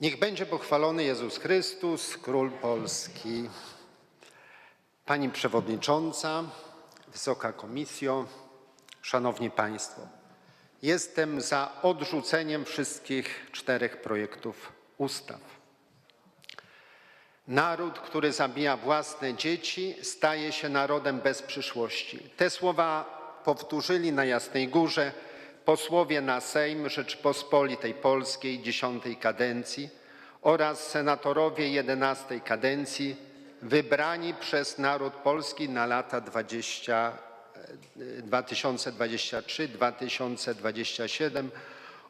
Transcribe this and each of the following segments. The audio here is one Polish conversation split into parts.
Niech będzie pochwalony Jezus Chrystus, Król Polski. Pani Przewodnicząca, Wysoka Komisjo, Szanowni Państwo. Jestem za odrzuceniem wszystkich czterech projektów ustaw. Naród, który zabija własne dzieci, staje się narodem bez przyszłości. Te słowa powtórzyli na Jasnej Górze posłowie na Sejm Rzeczypospolitej Polskiej dziesiątej kadencji oraz senatorowie jedenastej kadencji wybrani przez naród polski na lata 20, 2023-2027,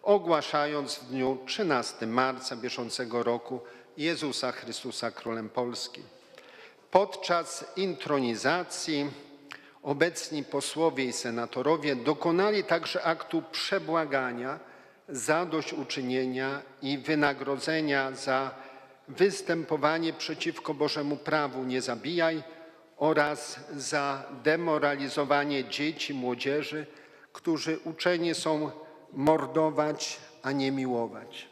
ogłaszając w dniu 13 marca bieżącego roku Jezusa Chrystusa Królem Polski. Podczas intronizacji obecni posłowie i senatorowie dokonali także aktu przebłagania, zadośćuczynienia i wynagrodzenia za występowanie przeciwko Bożemu prawu nie zabijaj oraz za demoralizowanie dzieci, młodzieży, którzy uczeni są mordować, a nie miłować.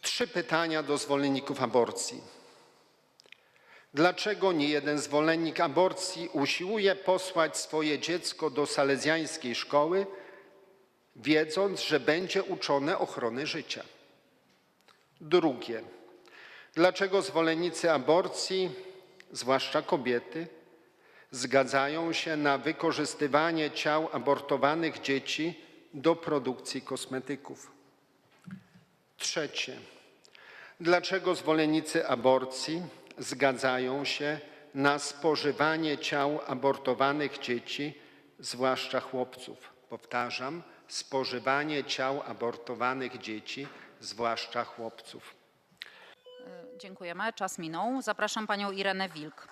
Trzy pytania do zwolenników aborcji. Dlaczego nie jeden zwolennik aborcji usiłuje posłać swoje dziecko do salezjańskiej szkoły, wiedząc, że będzie uczone ochrony życia? Drugie. Dlaczego zwolennicy aborcji, zwłaszcza kobiety, zgadzają się na wykorzystywanie ciał abortowanych dzieci do produkcji kosmetyków? Trzecie. Dlaczego zwolennicy aborcji zgadzają się na spożywanie ciał abortowanych dzieci, zwłaszcza chłopców? Powtarzam, spożywanie ciał abortowanych dzieci, zwłaszcza chłopców. Dziękujemy. Czas minął. Zapraszam panią Irenę Wilk.